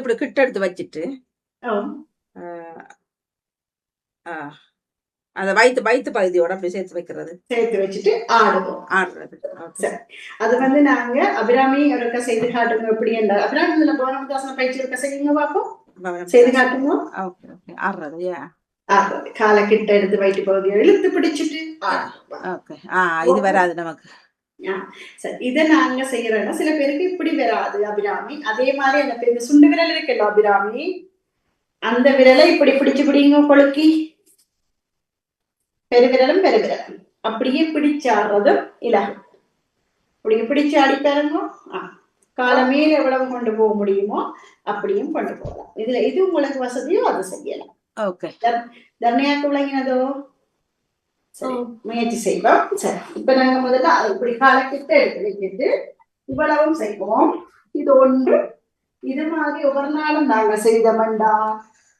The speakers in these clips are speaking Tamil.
இப்படி கிட்ட எடுத்து வச்சுட்டு அந்த வயிற்று வயிற்று பகுதியோட அப்படி சேர்த்து வைக்கிறது. சேர்த்து வச்சுட்டு ஆடுவோம். ஆடுறது. அது வந்து நாங்க அபிராமி ஒருக்க செய்து காட்டுங்க. எப்படி என்ற அபிராமி இதுல பௌர்ணமிதாசன பயிற்சி ஒருக்க செய்யுங்க பாப்போம். செய்து காட்டுங்க ஆடுறது ஏ காலை கிட்ட எடுத்து வயிற்று பகுதியை இழுத்து பிடிச்சிட்டு ஓகே ஆ இது வராது நமக்கு. சரி இதை நாங்க செய்யறோம்னா சில பேருக்கு இப்படி வராது அபிராமி. அதே மாதிரி அந்த பேர் இந்த சுண்டு விரல் இருக்குல்ல அபிராமி? அந்த விரலை இப்படி பிடிச்சு பிடிங்க கொழுக்கி. பெருவிரலும் பெருவிரலும். அப்படியே பிடிச்சாடுறதும் இலகு. அப்படியே பிடிச்சு அடி பாருங்க. ஆ. காலை மேல எவ்வளவு கொண்டு போக முடியுமோ அப்படியும் கொண்டு போகலாம். இதுல இது உங்களுக்கு வசதியோ அதை செய்யலாம். ஓகே தர்ணையாக்கு விளங்கினதோ? சரி முயற்சி செய்வோம். சரி. இப்ப நாங்க முதல்ல இப்படி காலக்கிட்ட எடுத்து வைக்கிட்டு இவ்வளவும் செய்வோம். இது ஒன்று. இது மாதிரி ஒவ்வொரு நாளும் நாங்க செய்தமண்டா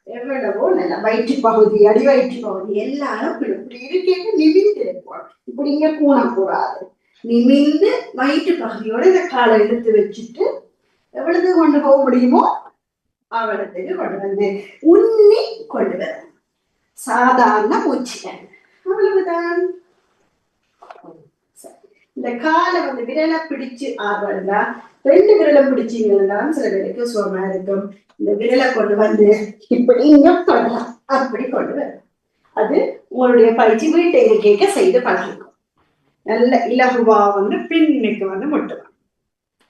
எவ்வளவோ நல்ல வயிற்று பகுதி அடி வயிற்று பகுதி எல்லாரும் இப்படி இப்படி நிமிந்து இருப்போம். இப்படி இங்க கூணக்கூடாது. நிமிந்து வயிற்று பகுதியோட இந்த காலை எடுத்து வச்சுட்டு எவ்வளவு கொண்டு போக முடியுமோ அவ்வளவுக்கு கொண்டு வந்து உன்னி கொண்டு வரும். சாதாரண மூச்சு அவ்வளவுதான் இந்த காலை வந்து விரலை பிடிச்சு ஆடுறா ரெண்டு விரலை பிடிச்சீங்கன்னா சில பேருக்கு சுகமா இருக்கும். இந்த விரலை கொண்டு வந்து இப்படி இங்க பண்ணலாம் அப்படி கொண்டு வரலாம். அது உங்களுடைய பயிற்சி வீட்டை கேட்க செய்து பழகிருக்கும் நல்ல இலகுவா வந்து பின்னுக்கு வந்து முட்டுவான்.